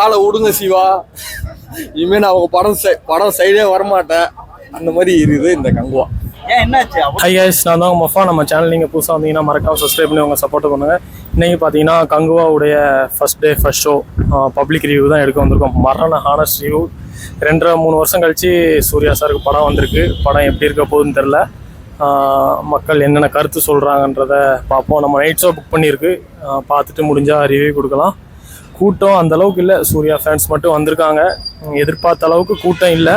ஆளை விடுங்க சிவா. இனிமே நான் அவங்க படம் படம் சைடே வரமாட்டேன். அந்த மாதிரி இருக்குது இந்த கங்குவா. ஏன் என்னாச்சு? அவ்வளவு ஹை கைஸ் நான் தான் மஃபா. நம்ம சேனல் நீங்கள் புதுசாக வந்தீங்கன்னா மறக்காம சப்ஸ்கிரைப் பண்ணி உங்கள் சப்போர்ட் பண்ணுங்கள் இன்றைக்கி பார்த்தீங்கன்னா கங்குவாவுடைய first day first show public review தான் எடுக்க வந்திருக்கோம். மரண ஹானஸ்ட் ரிவ்யூ ரெண்டரை மூணு வருஷம் கழிச்சு சூர்யா சாருக்கு படம் வந்திருக்கு. படம் எப்படி இருக்க போகுதுன்னு தெரில மக்கள் என்னென்ன கருத்து சொல்கிறாங்கன்றத பார்ப்போம். நம்ம நைட் ஷோ புக் பண்ணியிருக்கு. பார்த்துட்டு முடிஞ்சால் ரிவ்யூ கொடுக்கலாம். கூட்டம் அந்த அளவுக்கு இல்லை. சூர்யா ஃபேன்ஸ் மட்டும் வந்திருக்காங்க. எதிர்பார்த்த அளவுக்கு கூட்டம் இல்லை.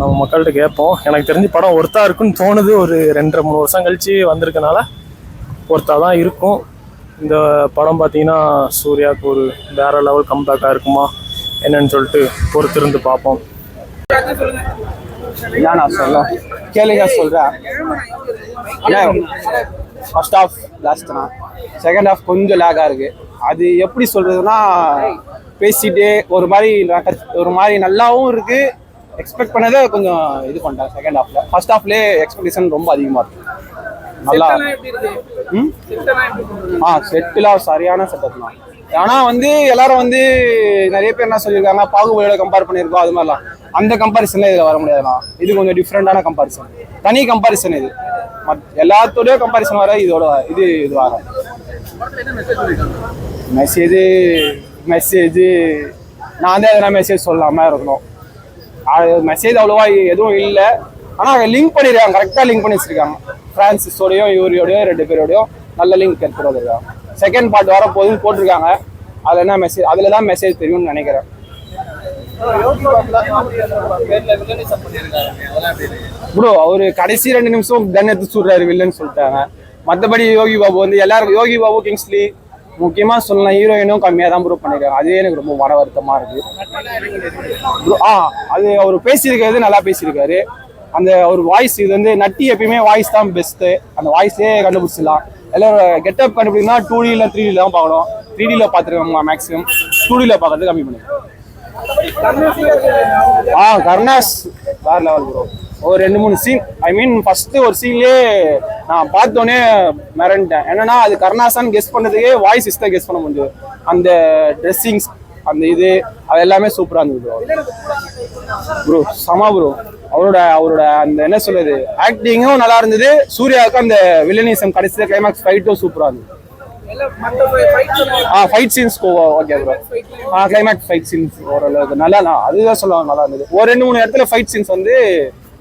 நம்ம மக்கள்கிட்ட கேட்போம். எனக்கு தெரிஞ்சு படம் ஒர்த்தா இருக்குன்னு தோணுது. ஒரு ரெண்டரை மூணு வருஷம் கழித்து வந்திருக்கனால ஒர்த்தா தான் இருக்கும். இந்த படம் பார்த்தீங்கன்னா சூர்யாவுக்கு ஒரு வேற லெவல் கம்பேக்காக இருக்குமா? என்னன்னு சொல்லிட்டு பொறுத்திருந்து பார்ப்போம். ஏன் நான் சொல்ல கேளுங்க சொல்கிறேன் ஃபர்ஸ்ட் ஹாஃப் லாஸ்ட் தான் செகண்ட் ஹாஃப் கொஞ்சம் லேகாக இருக்குது அது எப்படி சொல்றதுன்னா பேசிட்டே ஒரு மாதிரி ஒரு மாதிரி நல்லாவும் இருக்கு. எக்ஸ்பெக்ட் பண்ணதை கொஞ்சம் இது பண்ணிட்டேன் செகண்ட் ஹாஃப்ல ஃபர்ஸ்ட் ஹாஃப்லேயே எக்ஸ்பெக்டேஷன் ரொம்ப அதிகமாக இருக்கு. நல்லா ம்? ஆ செட்டில் சரியான செட்டப் தான். ஆனால் வந்து எல்லாரும் வந்து நிறைய பேர் என்ன சொல்லியிருக்காங்க பாகுபலியோட கம்பேர் பண்ணியிருக்கோம் அது மாதிரிலாம். அந்த கம்பாரிசன்ல இதில் வர முடியாதுண்ணா. இது கொஞ்சம் டிஃப்ரெண்டான கம்பாரிசன் தனி கம்பாரிசன் இது. எல்லாத்தோடய கம்பாரிசன் வர இதோட இது இது வர மெசேஜ் மெசேஜ் நான் வந்து எதனா மெசேஜ் சொல்லாமல் இருக்கணும் மெசேஜ் அவ்வளோவா எதுவும் இல்லை. ஆனால் லிங்க் பண்ணியிருக்காங்க கரெக்டாக லிங்க் பண்ணி வச்சுருக்காங்க. ஃப்ரான்சிஸோடையும் இவரியோடையும் ரெண்டு பேரோடையும் நல்ல லிங்க் எடுத்துட்டு செகண்ட் பார்ட் வர போகுதுன்னு போட்டிருக்காங்க. அதில் என்ன மெசேஜ் அதில் தான் மெசேஜ் தெரியும்னு நினைக்கிறேன். ப்ரோ அவர் கடைசி ரெண்டு நிமிஷம் கன் எடுத்து சுடுறாரு வில்லன்னு சொல்லிட்டாங்க. மற்றபடி யோகி பாபு வந்து எல்லாரும் யோகி பாபு கிங்ஸ்லி முக்கியமாக சொன்ன ஹீரோயினும் கம்மியாக தான் ப்ரூவ் பண்ணியிருக்காங்க அதுவே எனக்கு ரொம்ப மன வருத்தமாக இருக்குது ஆ அது அவர் பேசியிருக்கிறது நல்லா பேசியிருக்காரு. அந்த ஒரு வாய்ஸ் இது வந்து நட்டி எப்பயுமே வாய்ஸ் தான் பெஸ்ட்டு அந்த வாய்ஸே கண்டுபிடிச்சிடலாம். எல்லோரும் கெட்டப் கண்டுபிடிக்கணும்னா டூ டியில் த்ரீ டியில் தான் பார்க்கணும். த்ரீ டியில் பார்த்துருக்கோம் மேக்ஸிமம் டூ டியில் பார்க்கறது கம்மி பண்ணிருக்கோம் ஆ கர்ணாஸ் வேறு லெவல் ப்ரோ ஒரு ரெண்டு மூணு சீன் ஐ மீன் ஃபஸ்ட்டு ஒரு சீன்லேயே நான் பார்த்தோன்னே மிரண்டேன். என்னன்னா அது கருணாசான் கெஸ் பண்ணதுக்கே வாய்ஸ் இஸ்தான் கெஸ் பண்ண முடிஞ்சது அந்த ட்ரெஸ்ஸிங்ஸ் அந்த இது அது எல்லாமே சூப்பராக இருந்தது ப்ரோ ப்ரோ சமா ப்ரோ அவரோட அவரோட அந்த என்ன சொல்லுது ஆக்டிங்கும் நல்லா இருந்தது. சூர்யாவுக்கு அந்த வில்லனிசம் கடைசியில் கிளைமாக்ஸ் ஃபைட்டும் சூப்பராக இருந்தது. ஆ fight scenes okay bro ah climax fight scenes ஓரளவுக்கு. நல்லா அதுதான் சொல்லுவாங்க நல்லா இருந்தது. ஒரு ரெண்டு மூணு இடத்துல ஃபைட் சீன்ஸ் வந்து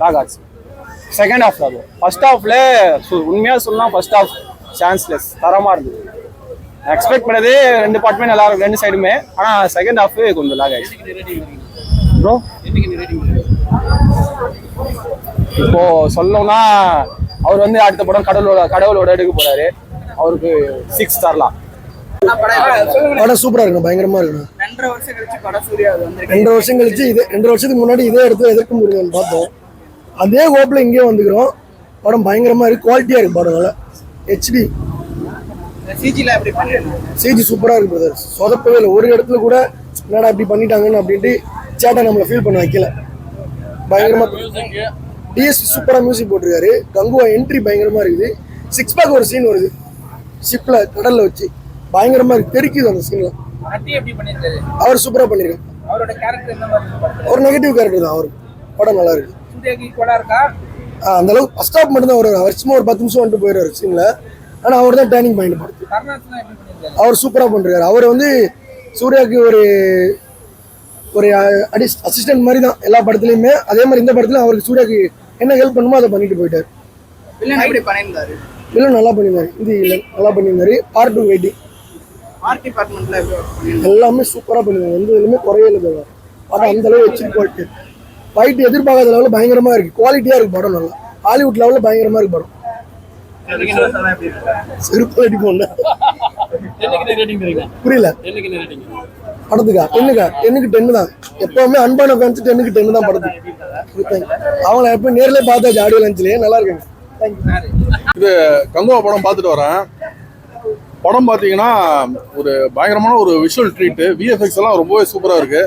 லாக் ஆச்சு. செகண்ட் ஹாஃப்ல ப்ரோ ஃபர்ஸ்ட் ஹாஃப்ல உண்மையாக சொல்லலாம் ஃபர்ஸ்ட் ஹாஃப் சான்ஸ்லெஸ் தரமாக இருந்தது. எக்ஸ்பெக்ட் பண்ணது ரெண்டு பார்ட்டுமே நல்லா இருக்கும் ரெண்டு சைடுமே ஆனால் செகண்ட் ஹாஃப் கொஞ்சம் லாக் ஆயிடுச்சு. ப்ரோ இப்போ சொல்லணும்னா அவர் வந்து அடுத்த படம் கடவுளோட கடவுளோட எடுக்க போறாரு. அவருக்கு சிக்ஸ் தரலாம் படம் சூப்பரா இருக்கும் பயங்கரமா இருக்கும் ரெண்டரை வருஷம் கழிச்சு படம் சூர்யா வந்து ரெண்டு வருஷம் கழிச்சு இது ரெண்டு வருஷத்துக்கு முன்னாடி இதே இடத்துல எதிர்க்க முடியும் பார்த்தோம். அதே கோப்பில் இங்கேயும் வந்துக்கிறோம். படம் பயங்கரமா இருக்கு. குவாலிட்டியா இருக்கு படம் நல்லா ஹெச்டி சிஜி சூப்பரா இருக்கு பிரதர் சொதப்பவே இல்லை. ஒரு இடத்துல கூட என்னடா இப்படி பண்ணிட்டாங்கன்னு அப்படின்ட்டு சேட்டை நம்மளை ஃபீல் பண்ண வைக்கல. பயங்கரமா டிஎஸ்பி சூப்பரா மியூசிக் போட்டிருக்காரு. கங்குவா என்ட்ரி பயங்கரமா இருக்குது. சிக்ஸ் பேக் ஒரு சீன் வருது. ஷிப்ல கடல்ல வச்சு. பயங்கரமா இருக்கு. தெரிக்குது அந்த சீன்ல அவர் சூப்பரா பண்ணிருக்காரு. அவரோட கேரக்டர் என்ன மாதிரி இருக்கு? ஒரு நெகட்டிவ் கேரக்டர் தான் அவரு. படம் நல்லா இருக்கு. சூர்யாக்கு ஈக்குவலா இருக்கா? அந்த அளவுக்கு ஃபர்ஸ்ட் ஸ்டாப் மட்டும் தான் வருவார் அவர் சும்மா ஒரு பத்து நிமிஷம் வந்துட்டு போயிடுவார் சீன்ல ஆனா அவர் தான் டேர்னிங் பாயிண்ட் படுத்து. அவர் சூப்பரா பண்றாரு அவர் வந்து சூர்யாவுக்கு ஒரு ஒரு அடி அசிஸ்டன்ட் மாதிரி தான் எல்லா படத்துலயுமே. அதே மாதிரி இந்த படத்துல அவருக்கு சூர்யாவுக்கு என்ன ஹெல்ப் பண்ணுமோ அதை பண்ணிட்டு போயிட்டார். வில்லன் நல்லா பண்ணியிருந்தாரு. இல்லை நல்லா பண்ணியிருந்தாரு. பார்ட் டூ வெயிட்டிங் ஆர்ட் டிபார்ட்மெண்ட்ல எல்லாமே சூப்பரா பண்ணியிருந்தாங்க எந்த இதுலையுமே குறையே இல்லை. படம் அந்த அளவு வச்சு குவாலிட்டி ஃபைட் எதிர்பார்க்காத லெவலில் பயங்கரமா இருக்கு. குவாலிட்டியா இருக்கு படம் நல்லா. ஹாலிவுட் லெவலில் பயங்கரமா இருக்கு படம். செருப்பு புரியல. படத்துக்கா? டென்னுக்கா டென்னுக்கு டென்னு தான். எப்பவுமே அன்பான ஃபேன்ஸ் டென்னுக்கு டென்னு தான் படத்துக்கு. அவங்கள எப்போ நேர்ல பார்த்தாச்சு ஆடியோ லஞ்சிலேயே நல்லா இருக்காங்க. தேங்க்யூ கங்குவா படம் பார்த்துட்டு வரேன். படம் பார்த்தீங்கன்னா ஒரு பயங்கரமான ஒரு விஷுவல் ட்ரீட்டு விஎஃப்எக்ஸ் எல்லாம் ரொம்பவே சூப்பராக இருக்கு.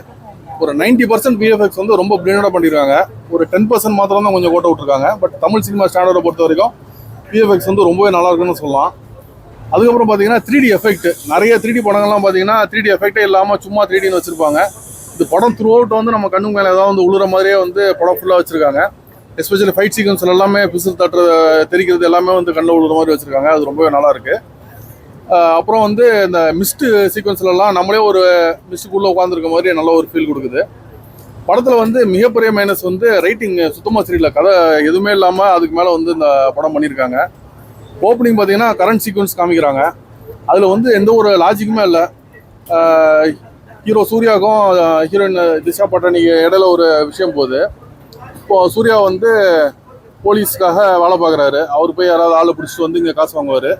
ஒரு 90% பர்சன்ட் விஎஃப்எக்ஸ் வந்து ரொம்ப பிரிண்டடாக பண்ணியிருக்காங்க ஒரு டென் பர்சன்ட் மாத்திரம் தான் கொஞ்சம் கோட்டை விட்டுருக்காங்க. பட் தமிழ் சினிமா ஸ்டாண்டர்டை பொறுத்த வரைக்கும் விஎஃப்எக்ஸ் வந்து ரொம்பவே நல்லா இருக்குன்னு சொல்லலாம். அதுக்கப்புறம் பார்த்தீங்கன்னா த்ரீ டி எஃபெக்ட் நிறைய த்ரீ டி படங்கள்லாம் பார்த்தீங்கன்னா த்ரீ டி எஃபெக்டே இல்லாமல் சும்மா த்ரீ டின்னு வச்சுருப்பாங்க. இந்த படம் த்ரூ அவுட் வந்து நம்ம கண்ணுக்கு மேலே ஏதாவது வந்து உழுற மாதிரியே வந்து படம் ஃபுல்லாக வச்சுருக்காங்க. எஸ்பெஷலி ஃபைட் சீக்வன்ஸ் எல்லாமே பிசில் தட்டுற தெரிக்கிறது எல்லாமே வந்து கண்ணில் உழுற மாதிரி வச்சுருக்காங்க. அது ரொம்பவே நல்லா இருக்குது அப்புறம் வந்து இந்த மிஸ்டு சீக்வன்ஸ்லலாம் நம்மளே ஒரு மிஸ்டுக்குள்ளே உட்காந்துருக்க மாதிரி நல்ல ஒரு ஃபீல் கொடுக்குது. படத்தில் வந்து மிகப்பெரிய மைனஸ் வந்து ரைட்டிங் சுத்தமாக சரியில்லை. கதை எதுவுமே இல்லாமல் அதுக்கு மேலே வந்து இந்த படம் பண்ணியிருக்காங்க. ஓப்பனிங் பார்த்தீங்கன்னா கரண்ட் சீக்வன்ஸ் காமிக்கிறாங்க. அதில் வந்து எந்த ஒரு லாஜிக்குமே இல்லை. ஹீரோ சூர்யாவுக்கும் ஹீரோயின் திஷா பட்டானிக்கு இடையில ஒரு விஷயம் போகுது. இப்போது சூர்யா வந்து போலீஸ்க்காக வேலை பார்க்குறாரு. அவர் போய் யாராவது ஆளை பிடிச்சிட்டு வந்து இங்கே காசு வாங்குவார்.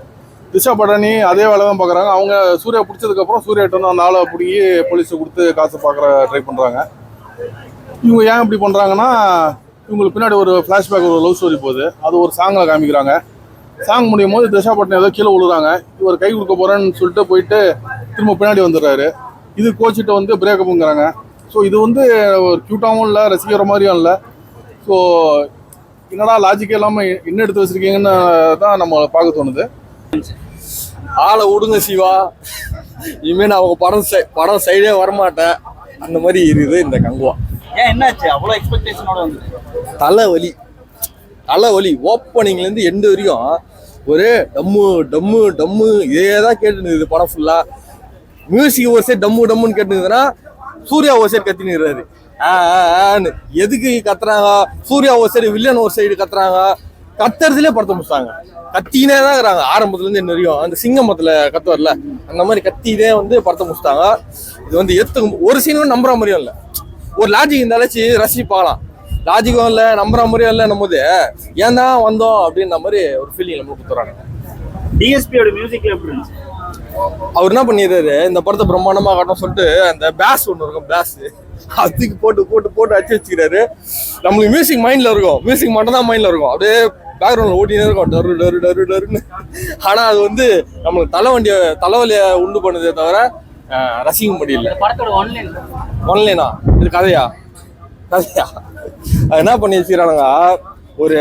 திஷா படனி அதே வேலை தான் பார்க்குறாங்க. அவங்க சூர்யா பிடிச்சதுக்கப்புறம் சூர்யாட்ட வந்து அந்த ஆளை பிடிங்கி போலீஸை கொடுத்து காசு பார்க்குற ட்ரை பண்ணுறாங்க இவங்க ஏன் இப்படி பண்ணுறாங்கன்னா இவங்களுக்கு பின்னாடி ஒரு ஃப்ளாஷ்பேக் ஒரு லவ் ஸ்டோரி போகுது. அது ஒரு சாங்கில் காமிக்கிறாங்க. சாங் முடியும் போது திஷா பட்டன் ஏதோ கீழே விழுறாங்க. இவர் கை கொடுக்க போகிறேன்னு சொல்லிட்டு போயிட்டு திரும்ப பின்னாடி வந்துடுறாரு. இது கோச்சிட்ட வந்து பிரேக்கப்புங்கிறாங்க ஸோ இது வந்து ஒரு க்யூட்டாகவும் இல்லை ரசிக்கிற மாதிரியும் இல்லை. ஸோ என்னடா லாஜிக்கே இல்லாமல் என்ன எடுத்து வச்சிருக்கீங்கன்னு தான் நம்ம பார்க்க தோணுது. ஆளை விடுங்க சிவா. இனிமே நான் அவங்க படம் படம் சைடே வரமாட்டேன். அந்த மாதிரி இருக்குது இந்த கங்குவா. ஏன் என்னாச்சு? அவ்வளோ எக்ஸ்பெக்டேஷனோட வந்து. தலைவலி தலைவலி ஓப்பனிங்லேருந்து எண்டு வரையும் ஒரே டம்மு டம்மு டம்மு. இதே தான் கேட்டுனுக்குது படம் ஃபுல்லாக மியூசிக் ஒரு சைடு டம்மு டம்முன்னு கேட்டுனுக்குதுன்னா சூர்யா ஒரு சைடு ஆன்னு. எதுக்கு கத்துறாங்க? சூர்யா ஒரு சைடு வில்லன் ஒரு சைடு கத்துறாங்க. கத்துறதுலேயே படத்தை முடிச்சாங்க. கத்தினே தான் இருக்கிறாங்க ஆரம்பத்துலேருந்து இன்ன வரையும் அந்த சிங்கமத்தில் கத்துவார்ல? அந்த மாதிரி கத்தினே வந்து படத்தை முடிச்சிட்டாங்க. இது வந்து ஏற்றுக்க ஒரு சீன் கூட நம்புற மாதிரியும் இல்லை. ஒரு லாஜிக் இருந்தாலாச்சு ரசிச்சு பார்க்கலாம். லாஜிக்கும் இல்லை நம்புற மாதிரியும் இல்லை போது ஏன் தான் வந்தோம் அப்படின்ற மாதிரி ஒரு ஃபீலிங் நம்ம கொடுத்துறாங்க டிஎஸ்பியோட மியூசிக்ல எப்படி இருந்துச்சு? அவர் என்ன பண்ணிடுறாரு இந்த படத்தை பிரம்மாண்டமா காட்டணும் சொல்லிட்டு அந்த பேஸ் ஒன்று இருக்கும் பேஸ் அதுக்கு போட்டு போட்டு போட்டு அடிச்சு வச்சுக்கிறாரு. நம்மளுக்கு மியூசிக் மைண்ட்ல இருக்கும். மியூசிக் மட்டும் தான் மைண்ட்ல இருக்கும். அப்படியே பேக்ரவுண்ட்ல ஓட்டினே இருக்கும். டரு டரு டரு டருன்னு. ஆனா அது வந்து நம்மளுக்கு தலைவண்டிய தலைவலியை உண்டு பண்ணுதே தவிர ரசிக்க முடியல. ஒன்லைன் இது கதையா? கதையா? அது என்ன பண்ணி வச்சுக்கிறானுங்க ஒரு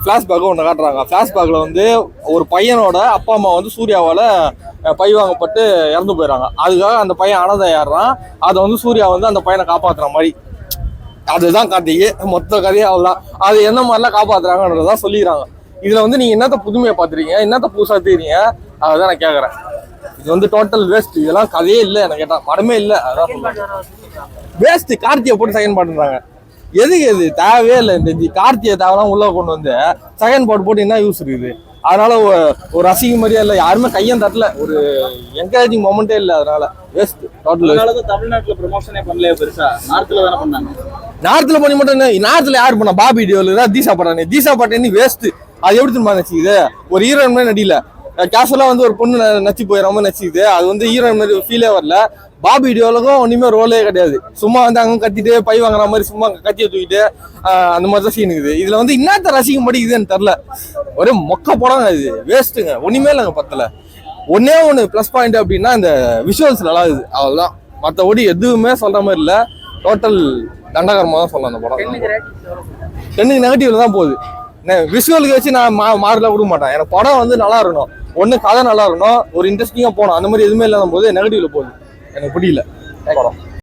ஃப்ளாஷ்பேக் ஒன்று காட்டுறாங்க. ஃப்ளாஷ்பேக்கில் வந்து ஒரு பையனோட அப்பா அம்மா வந்து சூர்யாவால் பை வாங்கப்பட்டு இறந்து போயிடறாங்க. அதுக்காக அந்த பையன் அனாதை ஏறுறான் அதை வந்து சூர்யா வந்து அந்த பையனை காப்பாற்றுற மாதிரி. அதுதான் கதையே. மொத்த கதையே அவ்வளோதான் அது என்ன மாதிரிலாம் காப்பாத்துறாங்கன்றதான் சொல்லிடுறாங்க இதில் வந்து நீங்க என்னத்த புதுமையை பார்த்துறீங்க என்னத்த புதுசாக தெரியுங்க அதான் நான் கேட்குறேன் இது வந்து டோட்டல் வேஸ்ட் இதெல்லாம் கதையே இல்லை எனக்கு கேட்டால் படமே இல்லை. அதான் வேஸ்ட் கார்த்தியை போட்டு செகண்ட் பண்ணுறாங்க எதுக்கு இது? தேவையே இல்லை இந்த கார்த்தியை தேவைலாம் உள்ள கொண்டு வந்து செகண்ட் பாட் போட்டு என்ன யூஸ் இருக்குது? அதனால ஒரு ரசிக்கும் மாதிரியே இல்லை யாருமே கையும் தட்டல. ஒரு என்கரேஜிங் மொமெண்டே இல்லை அதனால. வேஸ்ட் டோட்டல் தமிழ்நாட்டில் தமிழ்நாட்டுல ப்ரொமோஷனே பண்ணலையே பெருசா. நார்த்ல தானே பண்ணாங்க. நார்த்தில் பண்ணி மட்டும் என்ன? நார்த்தில் யார் பண்ணா பாபி டியோல தான் தீசா பாட்டானே தீசா பட்டானி வேஸ்ட் அது எப்படி திரும்ப நடிச்சுக்குது? ஒரு ஹீரோயின் மாதிரி நடியில கேஷுவலாக வந்து ஒரு பொண்ணு ந- நச்சு போயிடாம மாதிரி அது வந்து ஹீரோயின் மாதிரி ஃபீலே வரல. பாபி டியோலுக்கும் ஒன்றுமே ரோலே கிடையாது. சும்மா வந்து அங்கே கத்திட்டு பை வாங்குற மாதிரி சும்மா கத்தியை தூக்கிட்டு அந்த மாதிரி தான் சீனுக்குது இருக்குது. இதில் வந்து என்னத்த ரசிக்க மாட்டேங்குதுன்னு தெரில ஒரே மொக்க படம் இது. வேஸ்ட்டுங்க ஒன்றுமே இல்லைங்க பத்தலை ஒன்னே ஒன்று ப்ளஸ் பாயிண்ட் அப்படின்னா இந்த விஷுவல்ஸ் நல்லா இருக்குது. அவ்வளோதான் மற்றபடி எதுவுமே சொல்கிற மாதிரி இல்லை. டோட்டல் தண்டகரமாக தான் சொல்லலாம் அந்த படம். டென்னுக்கு நெகட்டிவ்ல தான் போகுது. விஷுவலுக்கு வச்சு நான் மா மாறல விட மாட்டேன். எனக்கு படம் வந்து நல்லா இருக்கணும். ஒன்று கதை நல்லா இருக்கணும். ஒரு இன்ட்ரெஸ்டிங்காக போகணும். அந்த மாதிரி எதுவுமே இல்லாத போது நெகட்டிவ்ல போகுது. எனக்கு பிடிக்கல. படம்.